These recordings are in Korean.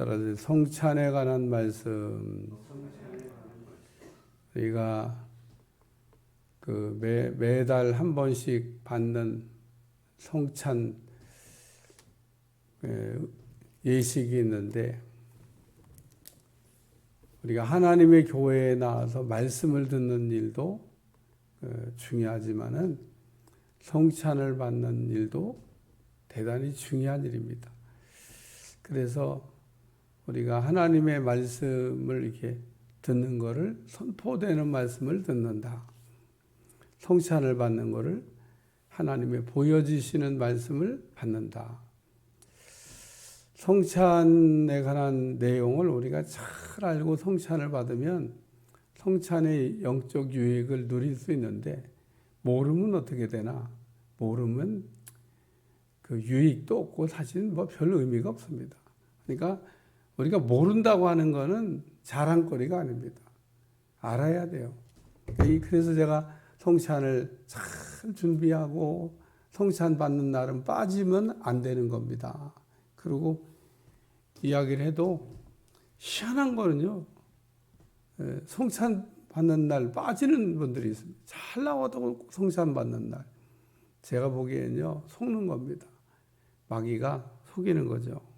따라서 성찬에 관한 말씀 우리가 그 매, 매달 한 번씩 받는 성찬 에, 예식이 있는데 우리가 하나님의 교회에 나와서 말씀을 듣는 일도 어, 중요하지만은 성찬을 받는 일도 대단히 중요한 일입니다. 그래서 우리가 하나님의 말씀을 이렇게 듣는 것을 선포되는 말씀을 듣는다. 성찬을 받는 것을 하나님의 보여주시는 말씀을 받는다. 성찬에 관한 내용을 우리가 잘 알고 성찬을 받으면 성찬의 영적 유익을 누릴 수 있는데 모르면 어떻게 되나? 모르면 그 유익도 없고 사실은 뭐별 의미가 없습니다. 그러니까 우리가 모른다고 하는 거는 자랑거리가 아닙니다. 알아야 돼요. 그래서 제가 성찬을 잘 준비하고 성찬 받는 날은 빠지면 안 되는 겁니다. 그리고 이야기를 해도 희한한 거는요. 예, 성찬 받는 날 빠지는 분들이 있습니다. 잘 나와도 성찬 받는 날. 제가 보기에는요. 속는 겁니다. 마귀가 속이는 거죠.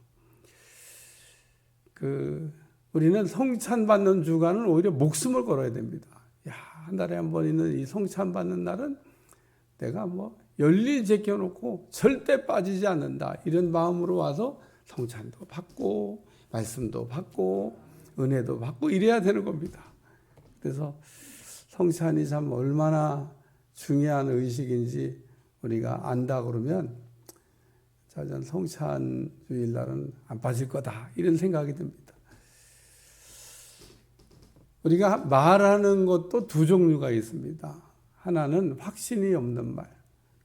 그 우리는 성찬 받는 주간은 오히려 목숨을 걸어야 됩니다. 야, 한 달에 한 번 있는 이 성찬 받는 날은 내가 뭐 열리 제껴 놓고 절대 빠지지 않는다. 이런 마음으로 와서 성찬도 받고 말씀도 받고 은혜도 받고 이래야 되는 겁니다. 그래서 성찬이 참 얼마나 중요한 의식인지 우리가 안다 그러면 자 전 성찬 주일날은 안 빠질 거다 이런 생각이 듭니다. 우리가 말하는 것도 두 종류가 있습니다. 하나는 확신이 없는 말,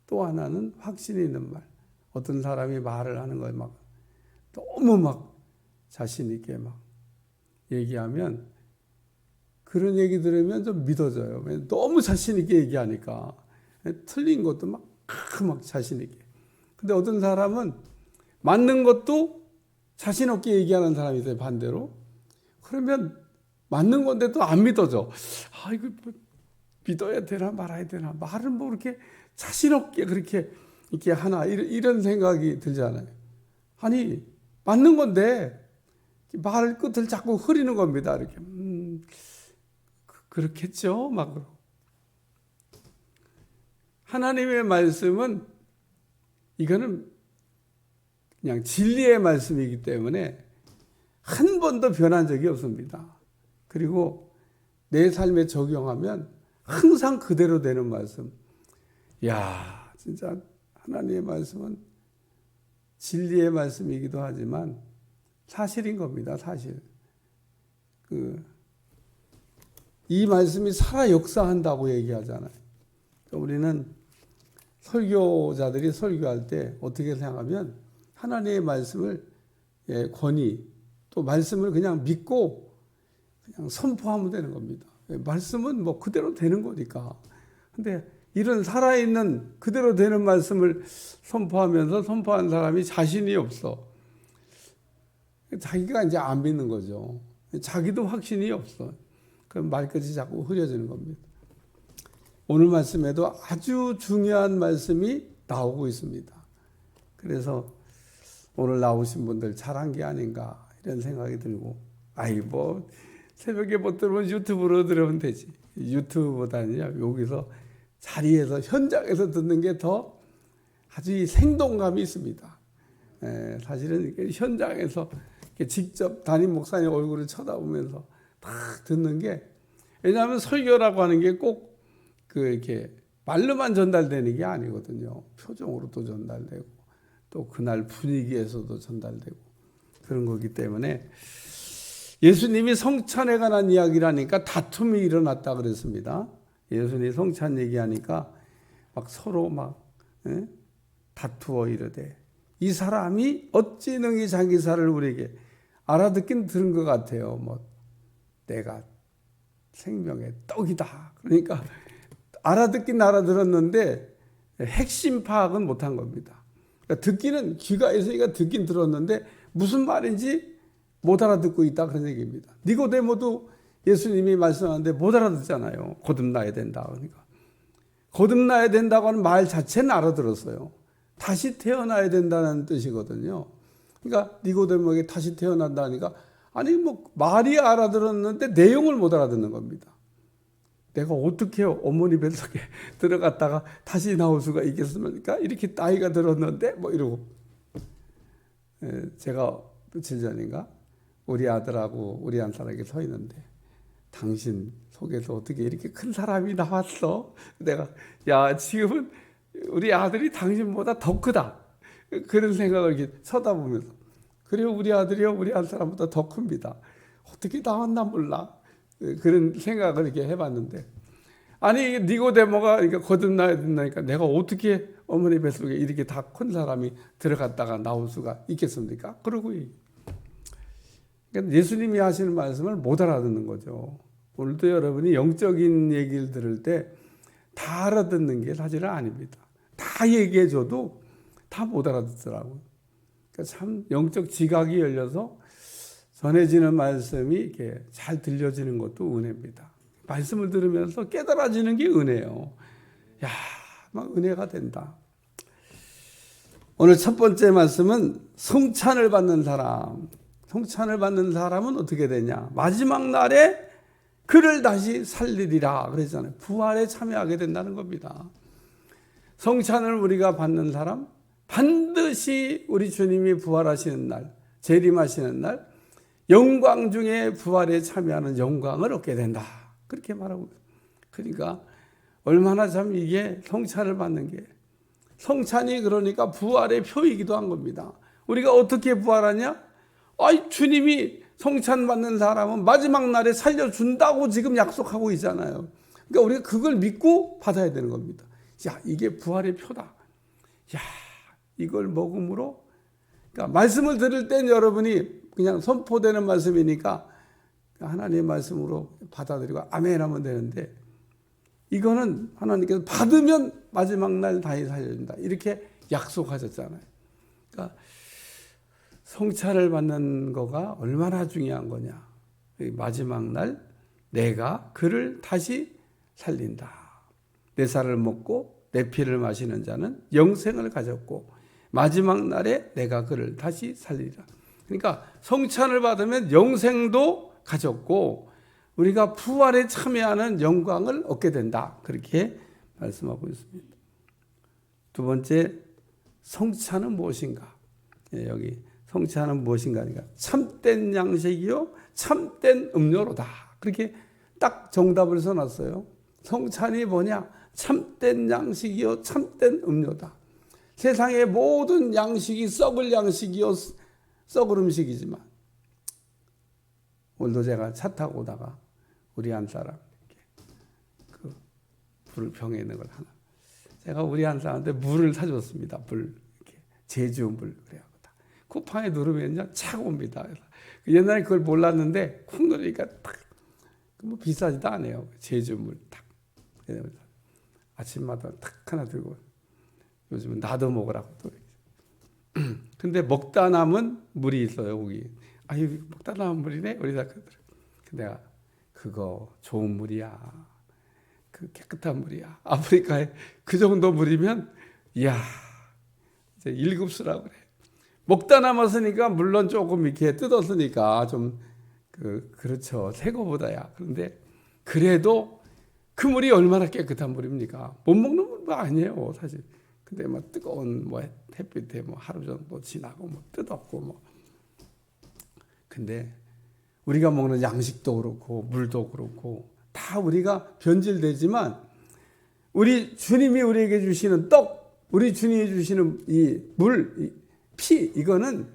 또 하나는 확신이 있는 말. 어떤 사람이 말을 하는 거에 막 너무 막 자신 있게 막 얘기하면 그런 얘기 들으면 좀 믿어져요. 너무 자신 있게 얘기하니까 틀린 것도 막, 막 자신 있게. 근데 어떤 사람은 맞는 것도 자신 없게 얘기하는 사람이 있어요. 반대로. 그러면 맞는 건데 또 안 믿어져. 아 이거 뭐 믿어야 되나 말아야 되나 말은 뭐 그렇게 자신 없게 그렇게 이렇게 하나 이런, 생각이 들잖아요. 아니 맞는 건데 말 끝을 자꾸 흐리는 겁니다. 이렇게 음, 그, 그렇겠죠. 막 하나님의 말씀은 이거는 그냥 진리의 말씀이기 때문에 한 번도 변한 적이 없습니다. 그리고 내 삶에 적용하면 항상 그대로 되는 말씀. 야, 진짜 하나님의 말씀은 진리의 말씀이기도 하지만 사실인 겁니다. 사실. 그, 이 말씀이 살아 역사한다고 얘기하잖아요. 우리는 설교자들이 설교할 때 어떻게 생각하면 하나님의 말씀을 예, 권위 또 말씀을 그냥 믿고 그냥 선포하면 되는 겁니다. 예, 말씀은 뭐 그대로 되는 거니까. 근데 이런 살아있는 그대로 되는 말씀을 선포하면서 선포한 사람이 자신이 없어. 자기가 이제 안 믿는 거죠. 자기도 확신이 없어. 그럼 말끝이 자꾸 흐려지는 겁니다. 오늘 말씀에도 아주 중요한 말씀이 나오고 있습니다. 그래서 오늘 나오신 분들 잘한 게 아닌가 이런 생각이 들고, 아이 뭐 새벽에 못 들으면 유튜브로 들으면 되지. 유튜브보다는요 여기서 자리에서 현장에서 듣는 게 더 아주 생동감이 있습니다. 에, 사실은 현장에서 직접 담임 목사님 얼굴을 쳐다보면서 딱 듣는 게 왜냐하면 설교라고 하는 게 꼭 그 이렇게 말로만 전달되는 게 아니거든요. 표정으로도 전달되고 또 그날 분위기에서도 전달되고 그런 거기 때문에 예수님이 성찬에 관한 이야기라니까 다툼이 일어났다 그랬습니다. 예수님이 성찬 얘기하니까 막 서로 막 에? 다투어 이르되 이 사람이 어찌 능히 자기 살을 우리에게 알아듣긴 들은 것 같아요. 뭐 내가 생명의 떡이다. 그러니까 알아듣긴 알아들었는데 핵심 파악은 못한 겁니다. 그러니까 듣기는 귀가 있으니까 듣긴 들었는데 무슨 말인지 못 알아듣고 있다 그런 얘기입니다. 니고데모도 예수님이 말씀하는데 못 알아듣잖아요. 거듭나야 된다 그러니까. 거듭나야 된다고 하는 말 자체는 알아들었어요. 다시 태어나야 된다는 뜻이거든요. 그러니까 니고데모에게 다시 태어난다니까 아니 뭐 말이 알아들었는데 내용을 못 알아듣는 겁니다. 내가 어떻게 어머니 뱃속에 들어갔다가 다시 나올 수가 있겠습니까? 이렇게 나이가 들었는데 뭐 이러고 에, 제가 며칠 전인가 우리 아들하고 우리 한 사람에게 서 있는데 당신 속에서 어떻게 이렇게 큰 사람이 나왔어? 내가 야 지금은 우리 아들이 당신보다 더 크다 그런 생각을 이렇게 쳐다보면서 그리고 우리 아들이요 우리 한 사람보다 더 큽니다. 어떻게 나왔나 몰라 그런 생각을 이렇게 해봤는데 아니 니고데모가 그러니까 거듭나야 된다니까 내가 어떻게 어머니 뱃속에 이렇게 다 큰 사람이 들어갔다가 나올 수가 있겠습니까? 그러고 그러니까 예수님이 하시는 말씀을 못 알아듣는 거죠. 오늘도 여러분이 영적인 얘기를 들을 때 다 알아듣는 게 사실은 아닙니다. 다 얘기해줘도 다 못 알아듣더라고요. 그러니까 참 영적 지각이 열려서 전해지는 말씀이 이렇게 잘 들려지는 것도 은혜입니다. 말씀을 들으면서 깨달아지는 게 은혜예요. 야, 막 은혜가 된다. 오늘 첫 번째 말씀은 성찬을 받는 사람. 성찬을 받는 사람은 어떻게 되냐? 마지막 날에 그를 다시 살리리라 그랬잖아요. 부활에 참여하게 된다는 겁니다. 성찬을 우리가 받는 사람 반드시 우리 주님이 부활하시는 날, 재림하시는 날 영광 중에 부활에 참여하는 영광을 얻게 된다. 그렇게 말하고 그러니까 얼마나 참 이게 성찬을 받는 게 성찬이 그러니까 부활의 표이기도 한 겁니다. 우리가 어떻게 부활하냐? 아이 주님이 성찬 받는 사람은 마지막 날에 살려준다고 지금 약속하고 있잖아요. 그러니까 우리가 그걸 믿고 받아야 되는 겁니다. 야 이게 부활의 표다. 야 이걸 먹음으로 그러니까 말씀을 들을 땐 여러분이 그냥 선포되는 말씀이니까 하나님의 말씀으로 받아들이고 아멘 하면 되는데 이거는 하나님께서 받으면 마지막 날 다시 살려준다. 이렇게 약속하셨잖아요. 그러니까 성찬을 받는 거가 얼마나 중요한 거냐. 마지막 날 내가 그를 다시 살린다. 내 살을 먹고 내 피를 마시는 자는 영생을 가졌고 마지막 날에 내가 그를 다시 살리라. 그러니까 성찬을 받으면 영생도 가졌고 우리가 부활에 참여하는 영광을 얻게 된다. 그렇게 말씀하고 있습니다. 두 번째 성찬은 무엇인가? 예, 여기 성찬은 무엇인가? 그러니까 참된 양식이요, 참된 음료로다. 그렇게 딱 정답을 써놨어요. 성찬이 뭐냐? 참된 양식이요, 참된 음료다. 세상의 모든 양식이 썩을 양식이요, 썩을 음식이지만 오늘도 제가 차 타고 오다가 우리 한 사람 이렇게 그 불을 병에 있는 걸 하나 제가 우리 한 사람한테 물을 사줬습니다. 물 이렇게 제주 물다 쿠팡에 누르면요 차고 옵니다. 그래서 옛날에 그걸 몰랐는데 쿵 누르니까 탁뭐 비싸지도 않아요. 제주 물 탁. 아침마다 탁 하나 들고 요즘은 나도 먹으라고 또. 근데 먹다 남은 물이 있어요, 거기. 아유, 먹다 남은 물이네? 우리 다 내가 그거 좋은 물이야. 그 깨끗한 물이야. 아프리카에 그 정도 물이면, 이야, 이제 일급수라고 그래. 먹다 남았으니까, 물론 조금 이렇게 뜯었으니까 좀, 그, 그렇죠. 새 거보다야. 그런데 그래도 그 물이 얼마나 깨끗한 물입니까? 못 먹는 물도 아니에요, 사실. 근데 뭐 뜨거운 뭐 햇빛에 뭐 하루 정도 지나고 뭐 뜯었고 뭐 근데 우리가 먹는 양식도 그렇고 물도 그렇고 다 우리가 변질되지만 우리 주님이 우리에게 주시는 떡, 우리 주님이 주시는 이 물, 피 이거는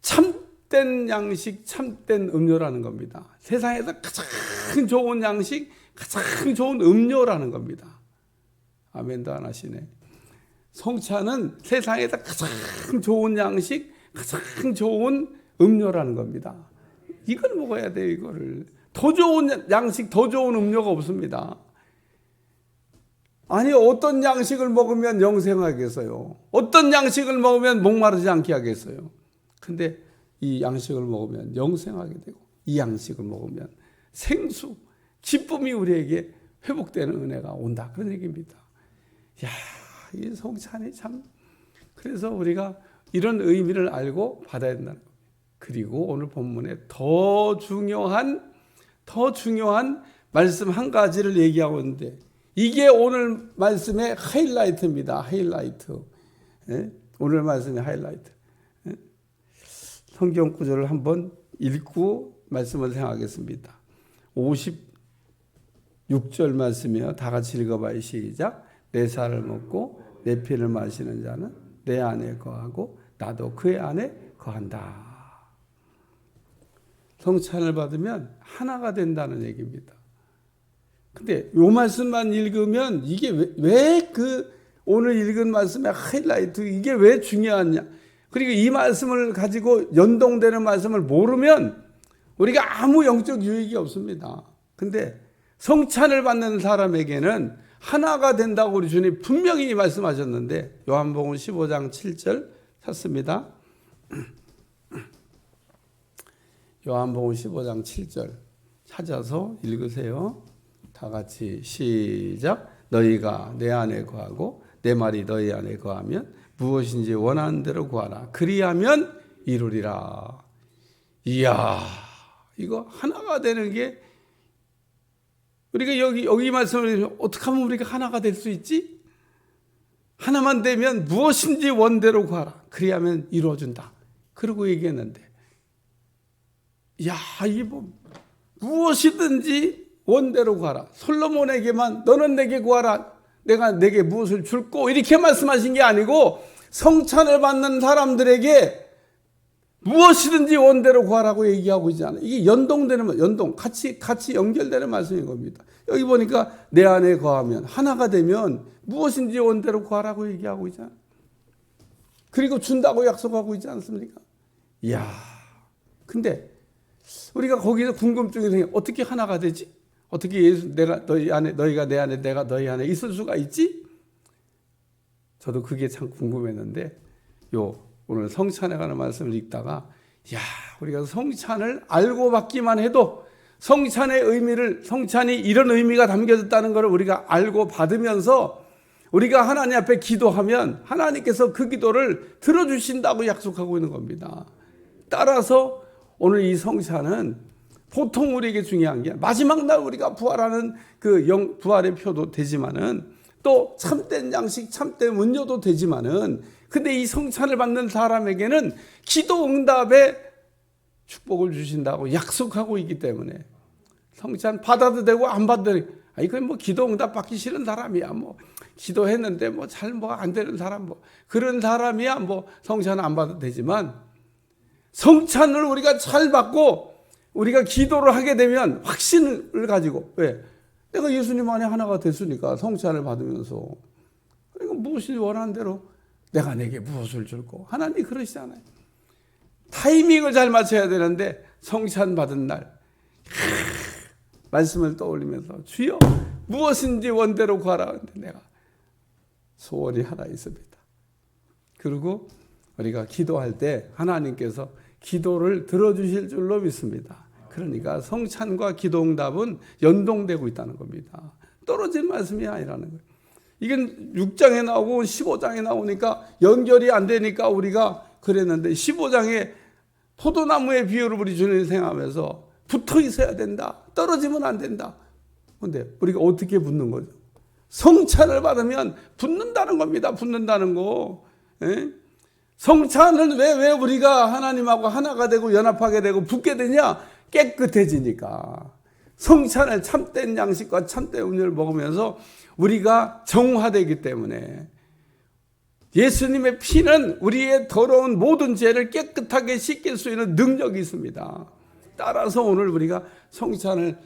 참된 양식, 참된 음료라는 겁니다. 세상에서 가장 좋은 양식, 가장 좋은 음료라는 겁니다. 아멘도 안 하시네. 성찬은 세상에서 가장 좋은 양식, 가장 좋은 음료라는 겁니다. 이걸 먹어야 돼요, 이거를. 더 좋은 양식, 더 좋은 음료가 없습니다. 아니, 어떤 양식을 먹으면 영생하겠어요? 어떤 양식을 먹으면 목마르지 않게 하겠어요? 근데 이 양식을 먹으면 영생하게 되고 이 양식을 먹으면 생수, 기쁨이 우리에게 회복되는 은혜가 온다. 그런 얘기입니다. 야, 이 성찬이 참 그래서 우리가 이런 의미를 알고 받아야 겁니다. 그리고 오늘 본문에 더 중요한 더 중요한 말씀 한 가지를 얘기하고 있는데 이게 오늘 말씀의 하이라이트입니다. 하이라이트. 예? 오늘 말씀의 하이라이트. 예? 성경 구절을 한번 읽고 말씀을 생각하겠습니다. 56절 말씀이요. 다 같이 읽어봐요. 시작. 내 살을 먹고 내 피를 마시는 자는 내 안에 거하고 나도 그의 안에 거한다. 성찬을 받으면 하나가 된다는 얘기입니다. 근데 요 말씀만 읽으면 이게 왜그 오늘 읽은 말씀의 하이라이트 이게 왜 중요하냐? 그리고 이 말씀을 가지고 연동되는 말씀을 모르면 우리가 아무 영적 유익이 없습니다. 근데 성찬을 받는 사람에게는 하나가 된다고 우리 주님 분명히 말씀하셨는데 요한복음 15장 7절 찾습니다. 요한복음 15장 7절 찾아서 읽으세요. 다 같이 시작. 너희가 내 안에 거하고 내 말이 너희 안에 거하면 무엇인지 원하는 대로 구하라. 그리하면 이루리라. 이야, 이거 하나가 되는 게 우리가 여기 여기 말씀을 어떻게 하면 우리가 하나가 될 수 있지? 하나만 되면 무엇인지 원대로 구하라. 그리하면 이루어준다. 그러고 얘기했는데, 야, 이 뭐, 무엇이든지 원대로 구하라. 솔로몬에게만 너는 내게 구하라. 내가 내게 무엇을 줄고 이렇게 말씀하신 게 아니고 성찬을 받는 사람들에게 무엇이든지 원대로 구하라고 얘기하고 있지 않아요. 이게 연동되는 연동 같이 같이 연결되는 말씀인 겁니다. 여기 보니까 내 안에 거하면 하나가 되면 무엇인지 원대로 구하라고 얘기하고 있잖아요. 그리고 준다고 약속하고 있지 않습니까? 이야. 근데 우리가 거기서 궁금증이 생겨 어떻게 하나가 되지? 어떻게 예수 내가 너희 안에 너희가 내 안에 내가 너희 안에 있을 수가 있지? 저도 그게 참 궁금했는데 요 오늘 성찬에 관한 말씀을 읽다가 야 우리가 성찬을 알고 받기만 해도 성찬의 의미를 성찬이 이런 의미가 담겨졌다는 것을 우리가 알고 받으면서 우리가 하나님 앞에 기도하면 하나님께서 그 기도를 들어주신다고 약속하고 있는 겁니다. 따라서 오늘 이 성찬은 보통 우리에게 중요한 게 마지막 날 우리가 부활하는 그 영, 부활의 표도 되지만은 또 참된 양식, 참된 은료도 되지만은 근데 이 성찬을 받는 사람에게는 기도 응답에 축복을 주신다고 약속하고 있기 때문에 성찬 받아도 되고 안 받아도 되고. 아 이건 뭐 기도 응답 받기 싫은 사람이야. 뭐 기도했는데 뭐 잘 뭐 안 되는 사람 뭐 그런 사람이야. 뭐 성찬 안 받아도 되지만 성찬을 우리가 잘 받고 우리가 기도를 하게 되면 확신을 가지고 왜 내가 예수님 안에 하나가 됐으니까 성찬을 받으면서. 그러니까 무엇이 원하는 대로 내가 내게 무엇을 줄고 하나님 그러시잖아요. 타이밍을 잘 맞춰야 되는데 성찬 받은 날 말씀을 떠올리면서 주여 무엇인지 원대로 구하라 근데 내가 소원이 하나 있습니다. 그리고 우리가 기도할 때 하나님께서 기도를 들어주실 줄로 믿습니다. 그러니까 성찬과 기도 응답은 연동되고 있다는 겁니다. 떨어진 말씀이 아니라는 거예요. 이건 6장에 나오고 15장에 나오니까 연결이 안 되니까 우리가 그랬는데 15장에 포도나무의 비유를 우리 주님 생각하면서 붙어 있어야 된다. 떨어지면 안 된다. 근데 우리가 어떻게 붙는 거죠? 성찬을 받으면 붙는다는 겁니다. 붙는다는 거. 예? 성찬은 왜, 왜 우리가 하나님하고 하나가 되고 연합하게 되고 붙게 되냐? 깨끗해지니까. 성찬을 참된 양식과 참된 음료를 먹으면서 우리가 정화되기 때문에 예수님의 피는 우리의 더러운 모든 죄를 깨끗하게 씻길 수 있는 능력이 있습니다. 따라서 오늘 우리가 성찬을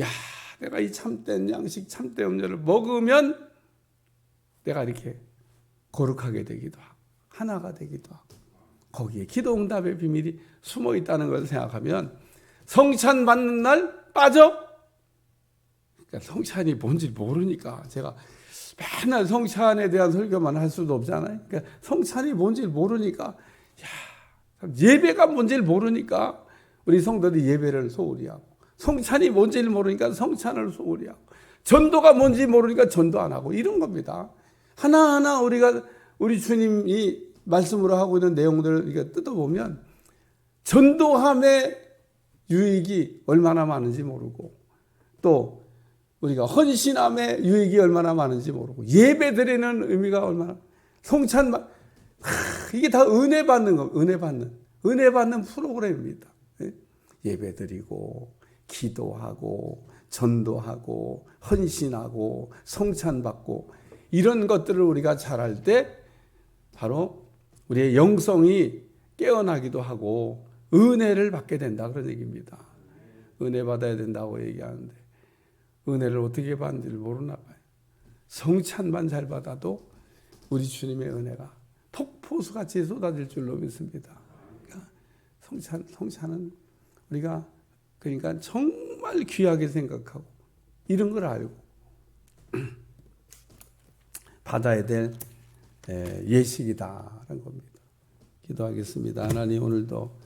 야 내가 이 참된 양식 참된 음료를 먹으면 내가 이렇게 거룩하게 되기도 하고 하나가 되기도 하고 거기에 기도 응답의 비밀이 숨어 있다는 것을 생각하면 성찬 받는 날 빠져 그러니까 성찬이 뭔지 모르니까 제가 맨날 성찬에 대한 설교만 할 수도 없잖아요. 그러니까 성찬이 뭔지 모르니까 야 예배가 뭔지를 모르니까 우리 성도들이 예배를 소홀히 하고 성찬이 뭔지를 모르니까 성찬을 소홀히 하고 전도가 뭔지 모르니까 전도 안 하고 이런 겁니다. 하나하나 우리가 우리 주님이 말씀으로 하고 있는 내용들을 이렇게 뜯어보면 전도함의 유익이 얼마나 많은지 모르고 또 우리가 헌신함의 유익이 얼마나 많은지 모르고 예배 드리는 의미가 얼마나 성찬 하, 이게 다 은혜 받는 거 은혜 받는 은혜 받는 프로그램입니다. 예? 예배 드리고 기도하고 전도하고 헌신하고 성찬 받고 이런 것들을 우리가 잘할 때 바로 우리의 영성이 깨어나기도 하고 은혜를 받게 된다 그런 얘기입니다. 은혜 받아야 된다고 얘기하는데 은혜를 어떻게 받는지를 모르나 봐요. 성찬만 잘 받아도 우리 주님의 은혜가 폭포수 같이 쏟아질 줄로 믿습니다. 그러니까 성찬 성찬은 우리가 그러니까 정말 귀하게 생각하고 이런 걸 알고 받아야 될 예식이다라는 겁니다. 기도하겠습니다. 하나님 오늘도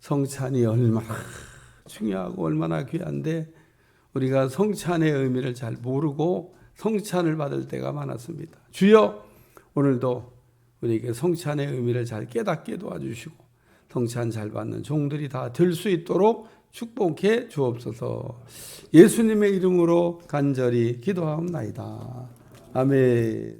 성찬이 얼마나 중요하고 얼마나 귀한데 우리가 성찬의 의미를 잘 모르고 성찬을 받을 때가 많았습니다. 주여 오늘도 우리에게 성찬의 의미를 잘 깨닫게 도와주시고 성찬 잘 받는 종들이 다 될 수 있도록 축복해 주옵소서. 예수님의 이름으로 간절히 기도하옵나이다. 아멘.